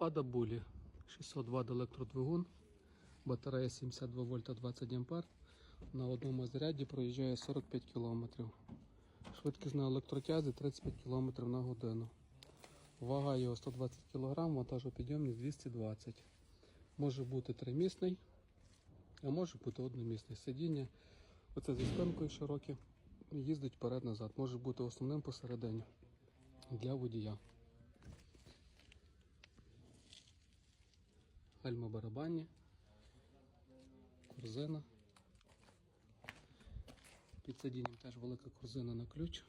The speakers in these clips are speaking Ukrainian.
Фада Булі 600 Вт електродвигун, батарея 72 вольта 20 ампер. На одному заряді проїжджає 45 км. Швидкість на електротязі 35 км на годину. Вага його 120 кг, вантажопідйомність 220 Може бути тримісний, а може бути одномісний. Сидіння, оце зі спинкою широке, їздить вперед-назад. Може бути основним посередині для водія. Гальма барабанні, корзина. Під сидінням теж велика корзина на ключ.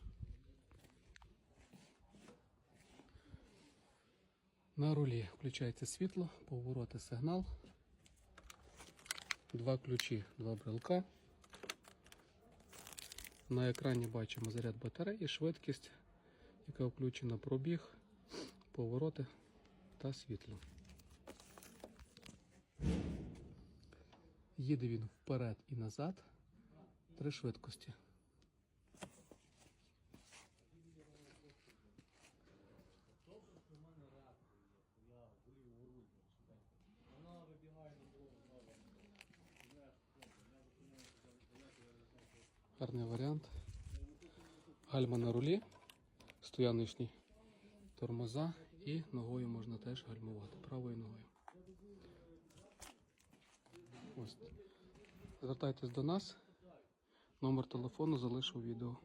На рулі включається світло, повороти сигнал. Два ключі, два брелка. На екрані бачимо заряд батареї, швидкість, яка включена пробіг, повороти та світло. Їде він вперед і назад. Три швидкості. Гарний варіант. Гальма на рулі, стояночні тормоза і ногою можна теж гальмувати, правою ногою. Ось. Звертайтесь до нас. Номер телефону залишу відео.